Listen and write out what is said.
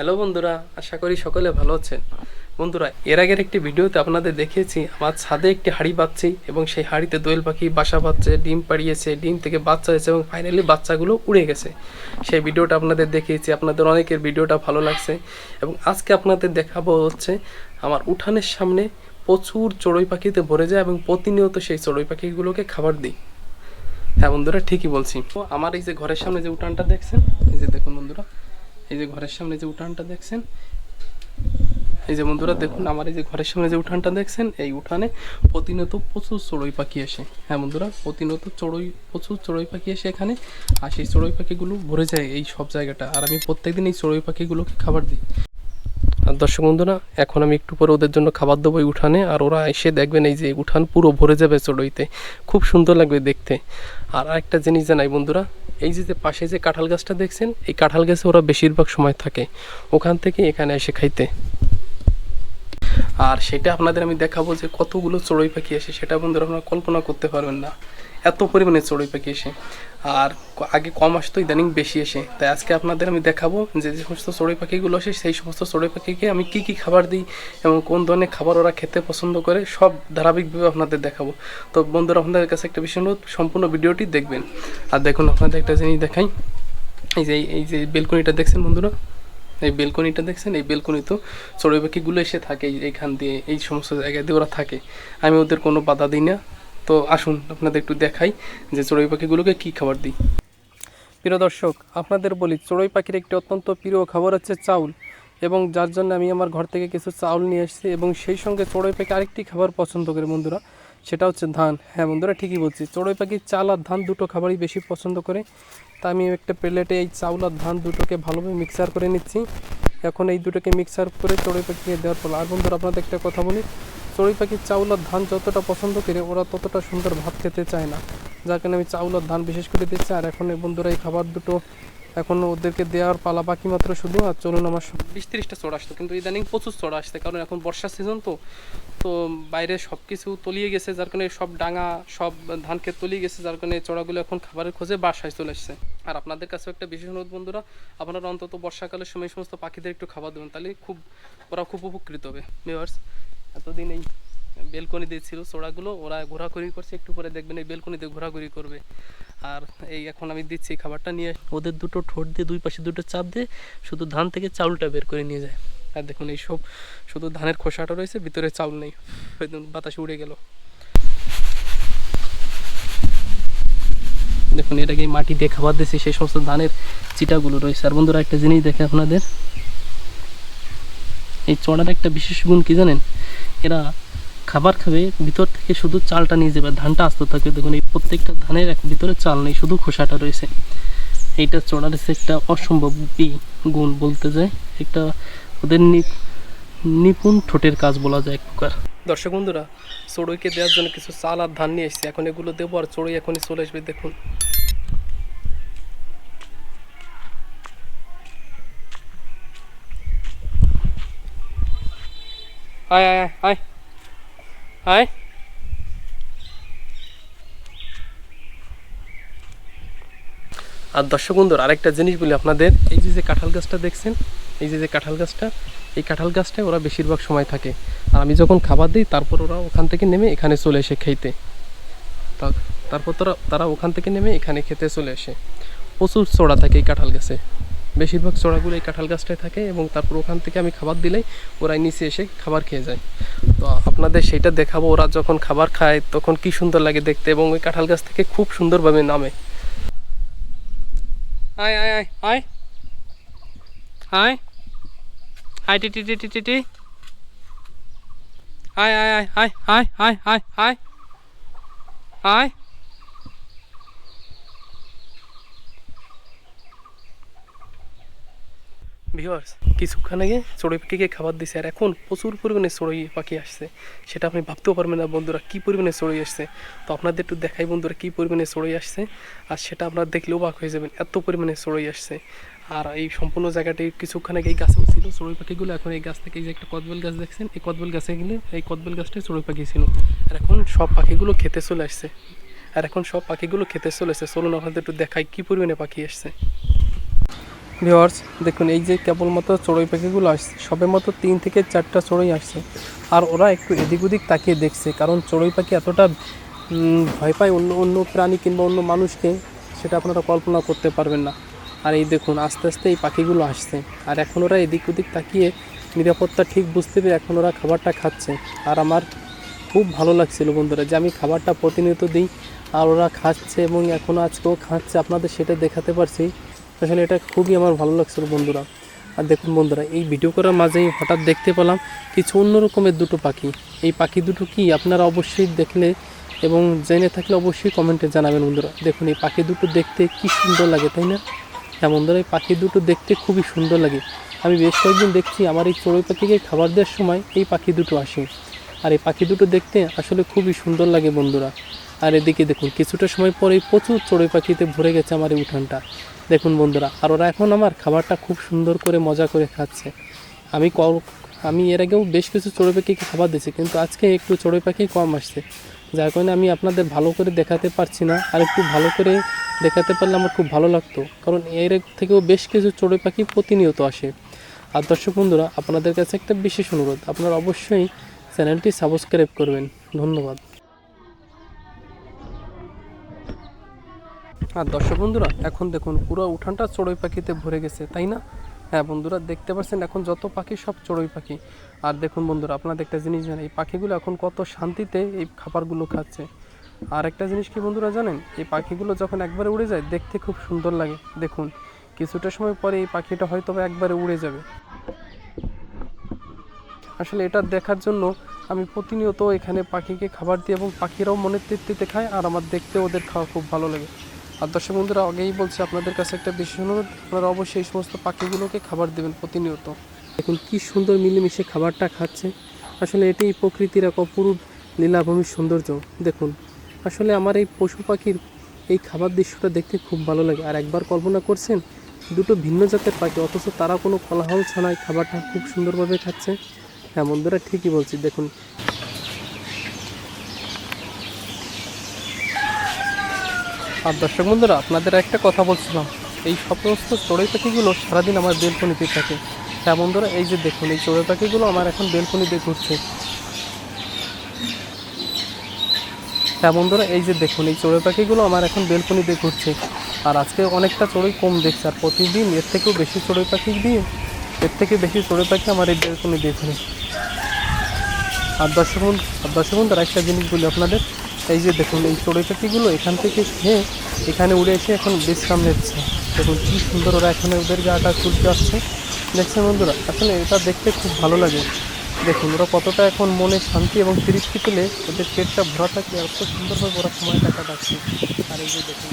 Hello বন্ধুরা, আশা করি সকলে ভালো আছেন। বন্ধুরা, এর আগের একটি ভিডিওতে আপনাদের দেখিয়েছি, আমার ছাদে একটি হাঁড়ি পাচ্ছি এবং সেই হাঁড়িতে দোয়েল পাখি, বাসা পাচ্ছে ডিম পাড়িয়েছে, ডিম থেকে বাচ্চা হয়েছে এবং ফাইনালি বাচ্চাগুলো উড়ে গেছে। সেই ভিডিওটা আপনাদের দেখিয়েছি, আপনাদের অনেকের ভিডিওটা ভালো লাগছে এবং আজকে আপনাদের দেখাবো হচ্ছে আমার উঠানের সামনে প্রচুর চড়ুই পাখিতে ভরে যায় এবং প্রতিনিয়ত সেই চড়ুই পাখিগুলোকে খাবার দিই। হ্যাঁ বন্ধুরা, ঠিকই বলছি। আমার এই যে ঘরের সামনে যে উঠানটা দেখছেন, এই যে দেখুন বন্ধুরা এই যে ঘরের সামনে যে উঠানটা দেখছেন? এই যে বন্ধুরা, দেখুন আমার এই যে ঘরের সামনে যে উঠানটা দেখছেন, এই উঠানে প্রতিনিয়ত প্রচুর চড়ুই পাখি আসে। হ্যাঁ বন্ধুরা, প্রতিনিয়ত চড়ুই, প্রচুর চড়ুই পাখি আসে এখানে, আর সেই চড়ুই পাখিগুলো ভরে যায় এই সব জায়গাটা। আর আমি প্রত্যেকদিন এই চড়ুই পাখিগুলোকে খাবার দিই। দর্শক বন্ধুরা, এখন আমি একটু পরে ওদের জন্য খাবার দেবো উঠানে, আর ওরা এসে দেখবেন এই যে উঠান পুরো ভরে যাবে চড়ইতে। খুব সুন্দর লাগবে দেখতে। আর একটা জিনিস জানাই বন্ধুরা, এই যে পাশে যে কাঁঠাল গাছটা দেখছেন, এই কাঁঠাল গাছে ওরা বেশিরভাগ সময় থাকে, ওখান থেকে এখানে এসে খাইতে। আর সেটা আপনাদের আমি দেখাবো যে কতগুলো চড়ুই পাখি আসে, সেটা বন্ধুরা আপনারা কল্পনা করতে পারবেন না। এত পরিমাণে চড়ুই পাখি এসে আর আগে কম আসতো, ইদানিং বেশি এসে তাই আজকে আপনাদের আমি দেখাবো যে যে সমস্ত চড়ুই পাখিগুলো আসে, সেই সমস্ত চড়ুই পাখিকে আমি কি কি খাবার দিই এবং কোন ধরনের খাবার ওরা খেতে পছন্দ করে, সব ধারাবাহিকভাবে আপনাদের দেখাবো। তো বন্ধুরা, আপনাদের কাছে একটা বিষয় অনুরোধ, সম্পূর্ণ ভিডিওটি দেখবেন। আর দেখুন, আপনাদের একটা জিনিস দেখাই। এই যে এই যে বেলকনিটা দেখছেন বন্ধুরা? এই বেলকনিটা দেখছেন? এই বেলকনি তো চড়ুই পাখিগুলো এসে থাকে এইখান দিয়ে, এই সমস্ত জায়গা দিয়ে ওরা থাকে। আমি ওদের কোনো বাধা দিই না। তো আসুন, আপনাদের একটু দেখাই যে চড়ুই পাখিগুলোকে কী খাবার দিই। প্রিয় দর্শক, আপনাদের বলি চড়ুই পাখির একটি অত্যন্ত প্রিয় খাবার হচ্ছে চাউল এবং যার জন্য আমি আমার ঘর থেকে কিছু চাউল নিয়ে এসেছি এবং সেই সঙ্গে চড়ুই পাখি আরেকটি খাবার পছন্দ করে বন্ধুরা। সেটা হচ্ছে ধান। হ্যাঁ বন্ধুরা, ঠিকই বলছি। চড়ুই পাখি, চাল আর ধান দুটো খাবারই বেশি পছন্দ করে। তা আমি একটা প্লেটে এই চাউল আর ধান দুটোকে ভালোভাবে মিক্সার করে নিচ্ছি। এখন এই দুটোকে মিক্সার করে চড়ুই পাখিকে দেওয়ার পর, আর বন্ধুরা আপনাদের একটা কথা বলি। চড়ুই পাখির চাউল আর ধান যতটা পছন্দ করে, ওরা ততটা সুন্দর ভাত খেতে চায় না। যার কারণে আমি চাউল আর ধান বিশেষ করে দিচ্ছি। আর এখন এই বন্ধুরা এই খাবার দুটো এখন ওদেরকে দেওয়ার পালা বাকি মাত্র শুধু, আর চলুন আমার বিশ তিরিশটা চড় আসতো, কিন্তু ইদানিং প্রচুর চড় আসছে, কারণ এখন বর্ষার সিজন তো। তো বাইরে সব কিছু তলিয়ে গেছে, যার কারণে সব ডাঙা, সব ধান ক্ষেত তলিয়ে গেছে, যার কারণে চড়াগুলো এখন খাবারের খোঁজে বাসায় চলে আসছে আর আপনাদের কাছেও একটা বিশেষ অনুরোধ, বন্ধুরা, আপনারা অন্তত বর্ষাকালের সময় সমস্ত পাখিদের একটু খাবার দেবেন, তাহলে খুব ওরা খুব উপকৃত হবে। ভিউয়ার্স এতদিন এই বেলকনি দিয়েছিল চোড়াগুলো ওরা ঘোরাঘুরি করছে, একটু পরে দেখবেন এই বেলকনিতে ঘোরাঘুরি করবে। আর এই এখন আমি দিচ্ছি খাবারটা নিয়ে ওদের দুটো ঠোঁট দিয়ে, দুই পাশে দুটো চাপ দিয়ে শুধু ধান থেকে চাউলটা বের করে নিয়ে যায়। আর দেখুন এই সব, শুধু ধানের খোসাটা রয়েছে, ভিতরে চাউল নেই। বাতাসে উড়ে গেল। দেখুন, এটাকে মাটি দিয়ে খাবার দিয়েছে, সেই সমস্ত ধানের চিটাগুলো রয়েছে। আর বন্ধুরা, একটা জিনিস দেখে আপনাদের, এই চড়ার একটা বিশেষ গুণ কি জানেন? এরা খাবার খাবে, ভিতর থেকে শুধু চালটা নিয়ে যাবে, ধানটা আস্ত থাকবে দেখুন এই প্রত্যেকটা ধানের এক ভিতরে চাল নেই, শুধু খোসাটা রয়েছে। এইটা চড়ার একটা অসম্ভব গুণ বলতে যায়, একটা ওদের নিপুণ ঠোঁটের কাজ বলা যায় এক প্রকার। দর্শক বন্ধুরা, চড়ুইকে দেওয়ার জন্য কিছু চাল আর ধান নিয়ে এসেছি, এখন এগুলো দেবো আর চড়ুই এখনই চলে আসবে, দেখুন। আয় আয় আয় আয় আর দর্শক বন্ধুর, আরেকটা জিনিস বলি আপনাদের, এই যে যে কাঁঠাল গাছটা দেখছেন, এই যে যে কাঁঠাল গাছটা, এই কাঁঠাল গাছটায় ওরা বেশিরভাগ সময় থাকে। আর আমি যখন খাবার দিই, তারপর ওরা ওখান থেকে নেমে এখানে চলে এসে খেতে তা- তারপর তারা তারা ওখান থেকে নেমে এখানে খেতে চলে আসে। প্রচুর চড়া থাকে এই কাঁঠাল গাছে। বেশিরভাগ চড়াগুলো এই কাঁঠাল গাছটায় থাকে এবং তারপর ওখান থেকে আমি খাবার দিলেই ওরাই নিচে এসে খাবার খেয়ে যায়। তো আপনাদের সেটা দেখাবো, ওরা যখন খাবার খায় তখন কি সুন্দর লাগে দেখতে এবং ওই কাঁঠাল গাছ থেকে খুব সুন্দরভাবে নামে। আয় আয় আয় আয়। আয়। আয় টি টি টি টি টি। আয় আয় আয় আয় আয় আয় আয় আয়। আয়। ভিউয়ার্স কিছুক্ষণ আগে চড়ুই পাখিকে খাবার দিছে আর এখন প্রচুর পরিমাণে চড়ুই পাখি আসছে। সেটা আপনি ভাবতেও পারবেন না বন্ধুরা, কী পরিমাণে চড়ুই আসছে। তো আপনাদের একটু দেখাই বন্ধুরা, কী পরিমাণে চড়ুই আসছে। আর সেটা আপনারা দেখলেও বাক হয়ে যাবেন, এত পরিমাণে চড়ুই আসছে। আর এই সম্পূর্ণ জায়গাটি কিছুক্ষণ আগে এই গাছেও ছিল, চড়ুই পাখিগুলো এখন এই গাছ থেকে এই যে একটা কদবেল গাছ দেখছেন, এই কদবেল গাছে গেলে এই কদবেল গাছটাই চড়ুই পাখি ছিল। আর এখন সব পাখিগুলো খেতে চলে আসছে। আর এখন সব পাখিগুলো খেতে চলেছে চলুন আপনাদের একটু দেখাই কী পরিমাণে পাখি আসছে। ভিওয়ার্স দেখুন, এই যে কেবলমাত্র চড়ুই পাখিগুলো আসছে সবে মাত্র তিন থেকে চারটা চড়ুই আসছে। আর ওরা একটু এদিক ওদিক তাকিয়ে দেখছে, কারণ চড়ুই পাখি এতটা ভয় পায় অন্য অন্য প্রাণী কিংবা অন্য মানুষকে, সেটা আপনারা কল্পনা করতে পারবেন না। আর এই দেখুন, আস্তে আস্তে এই পাখিগুলো আসছে। আর এখন ওরা এদিক ওদিক তাকিয়ে নিরাপত্তা ঠিক বুঝতে পেরে এখন ওরা খাবারটা খাচ্ছে। আর আমার খুব ভালো লাগছিল বন্ধুরা যে আমি খাবারটা প্রতিনিয়ত দিই, আর ওরা খাচ্ছে এবং এখনও আজকেও খাচ্ছে, আপনাদের সেটা দেখাতে পারছি। আসলে এটা খুবই আমার ভালো লাগছিল বন্ধুরা। আর দেখুন বন্ধুরা, এই ভিডিও করার মাঝেই হঠাৎ দেখতে পেলাম কিছু অন্য রকমের দুটো পাখি। এই পাখি দুটো কি আপনারা অবশ্যই দেখলে এবং জেনে থাকলে অবশ্যই কমেন্টে জানাবেন বন্ধুরা। দেখুন, এই পাখি দুটো দেখতে কি সুন্দর লাগে, তাই না? হ্যাঁ বন্ধুরা, এই পাখি দুটো দেখতে খুবই সুন্দর লাগে। আমি বেশ কয়েকদিন দেখছি আমার এই চড়ুই পাখিকে খাবার দেওয়ার সময় এই পাখি দুটো আসে। আর এই পাখি দুটো দেখতে আসলে খুবই সুন্দর লাগে বন্ধুরা। আর এদিকে দেখুন, কিছুটা সময় পরেই প্রচুর চড়ুই পাখিতে ভরে গেছে আমার এই উঠানটা। দেখুন বন্ধুরা আর ওরা এখন আমার খাবারটা খুব সুন্দর করে মজা করে খাচ্ছে। আমি ক- আমি এর আগেও বেশ কিছু চড়ুই পাখিকে খাবার দিয়েছি, কিন্তু আজকে একটু চড়ুই পাখি কম আসছে। যার কারণে আমি আপনাদের ভালো করে দেখাতে পারছি না, আর একটু ভালো করে দেখাতে পারলে আমার খুব ভালো লাগতো। কারণ এর থেকেও বেশ কিছু চড়ুই পাখি প্রতিনিয়ত আসে। আর দর্শক বন্ধুরা, আপনাদের কাছে একটা বিশেষ অনুরোধ, আপনারা অবশ্যই চ্যানেলটি সাবস্ক্রাইব করবেন। ধন্যবাদ। আর দর্শক বন্ধুরা, এখন দেখুন পুরো উঠানটা চড়ুই পাখিতে ভরে গেছে, তাই না? হ্যাঁ বন্ধুরা, দেখতে পাচ্ছেন এখন যত পাখি সব চড়ুই পাখি। আর দেখুন বন্ধুরা আপনাদের একটা জিনিস জানেন এই পাখিগুলো এখন কত শান্তিতে এই খাবারগুলো খাচ্ছে। আর একটা জিনিস কি বন্ধুরা জানেন, এই পাখিগুলো যখন একবারে উড়ে যায়, দেখতে খুব সুন্দর লাগে। দেখুন, কিছুটা সময় পরে এই পাখিটা হয়তো একবারে উড়ে যাবে। আসলে এটা দেখার জন্য আমি প্রতিনিয়ত এখানে পাখিকে খাবার দিই এবং পাখিরাও মনের তৃপ্তিতে খায়, আর আমার দেখতে ওদের খাওয়া খুব ভালো লাগে। আর দর্শক বন্ধুরা, আগেই বলছি আপনাদের কাছে একটা বিশেষ অনুরোধ। আপনারা অবশ্যই এই সমস্ত পাখিগুলোকে খাবার দেবেন প্রতিনিয়ত। দেখুন কি সুন্দর মিলেমিশে খাবারটা খাচ্ছে। আসলে এটাই প্রকৃতির এক অপরূপ লীলাভূমির সৌন্দর্য। দেখুন, আসলে আমার এই পশু পাখির এই খাবার দৃশ্যটা দেখতে খুব ভালো লাগে। আর একবার কল্পনা করছেন, দুটো ভিন্ন জাতের পাখি, অথচ তারা কোনো কোলাহল ছাড়াই খাবারটা খুব সুন্দরভাবে খাচ্ছে। হ্যাঁ বন্ধুরা ঠিকই বলছি। দেখুন আর দর্শক বন্ধুরা, আপনাদের একটা কথা বলছিলাম। এই সমস্ত চড়ুই পাখিগুলো সারাদিন আমার বেলকনিতে থাকে। হ্যাঁ বন্ধুরা, এই যে দেখুন, এই চড়ুই পাখিগুলো আমার এখন বেলকনিতে ঘুরছে। হ্যাঁ বন্ধুরা, এই যে দেখুন, এই চড়ুই পাখিগুলো আমার এখন বেলকনিতে ঘুরছে। আর আজকে অনেকটা চড়ুই কম দেখছে, আর প্রতিদিন এর থেকেও বেশি চড়ুই পাখি দিয়ে, এর থেকে বেশি চড়ুই পাখি আমার এই বেলকনি ঘুরে। আর দর্শক আর দর্শক বন্ধুরা একটা জিনিস বলি আপনাদের। এই যে দেখুন, এই চড়ুই এখান থেকে খেয়ে এখানে উড়ে এসে এখন বিশ্রাম নিচ্ছে দেখুন কি সুন্দর ওরা এখানে ওদের গাটা খুলতে আসছে। দেখছেন বন্ধুরা, আসলে এটা দেখতে খুব ভালো লাগে। দেখুন, ওরা কতটা এখন মনে শান্তি এবং তৃপ্তি পেলে ওদের পেটটা ভরা থাকে এত সুন্দরভাবে ওরা সময় কাটাচ্ছে। আর এই যে দেখুন